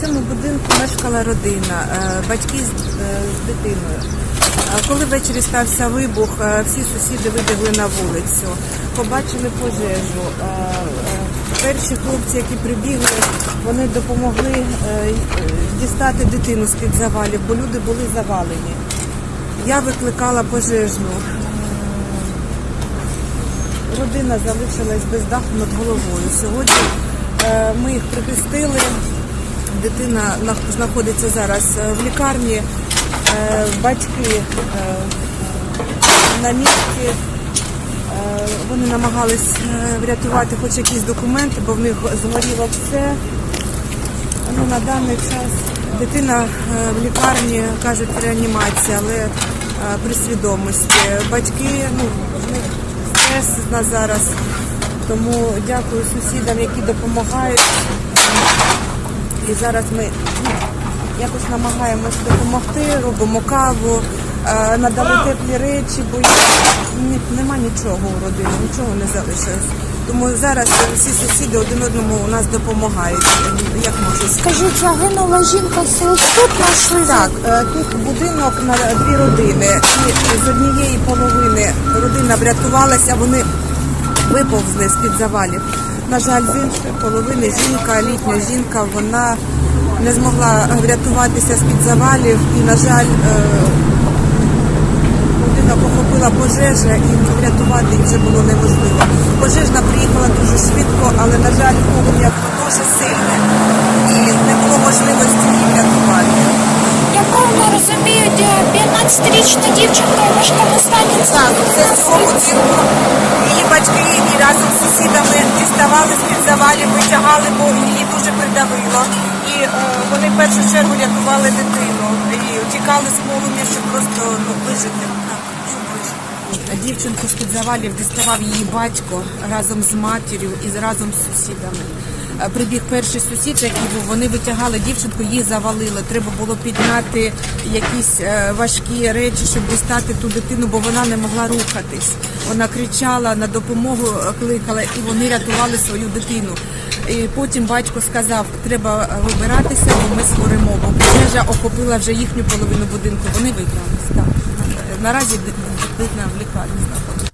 В цьому будинку мешкала родина, е, батьки з, е, дитиною. Коли ввечері стався вибух, е, всі сусіди вибігли на вулицю, побачили пожежу. Перші хлопці, які прибігли, вони допомогли дістати дитину з-під завалів, бо люди були завалені. Я викликала пожежну. Родина залишилась без даху над головою. Сьогодні ми їх прихистили. Дитина знаходиться зараз е, в лікарні. Е, Батьки е, на місці. Вони намагались врятувати хоч якісь документи, бо в них згоріло все. Ну, на даний час дитина в лікарні кажуть реанімація, але при свідомості. Батьки, ну, в них стрес на зараз. Тому дякую сусідам, які допомагають. І зараз ми ну, якось намагаємось допомогти, робимо каву, е, надали теплі речі, бо ні, нема нічого у родині, нічого не залишилось. Тому зараз всі сусіди один одному у нас допомагають, як можуть. Скажіть, загинула жінка ось тут знайшли? Так, е, тут будинок на дві родини. І з однієї половини родина врятувалася, вони виповзли з-під завалів. На жаль, з іншої половини жінка, літня жінка, вона не змогла врятуватися з-під завалів і, на жаль, е, будинок охопила пожежа і врятувати їх вже було неможливо. Пожежна приїхала дуже швидко, але, на жаль, полум'я було дуже сильне і не було можливості її врятувати. Я правильно розумію, 15-річна дівчинка в важкому стані. Так, це цьому будинку. Її батьки і разом з сусідами діставали з-під завалів, витягали, бо її дуже придавило. І е, вони в першу чергу рятували дитину і тікали з полум'я, щоб просто ну, вижити. Дівчинку з-під завалів діставав її батько разом з матір'ю і разом з сусідами. Е, Прибіг перший сусід, який був, вони витягали дівчинку, її завалили. Треба було підняти якісь е, важкі речі, щоб дістати ту дитину, бо вона не могла рухатись. Вона кричала на допомогу, кликала, і вони рятували свою дитину. І потім батько сказав, треба вибиратися, бо ми згоримо, бо пожежа охопила вже їхню половину будинку. Вони вибрались. Наразі ди- дитина в лікарні знаходиться.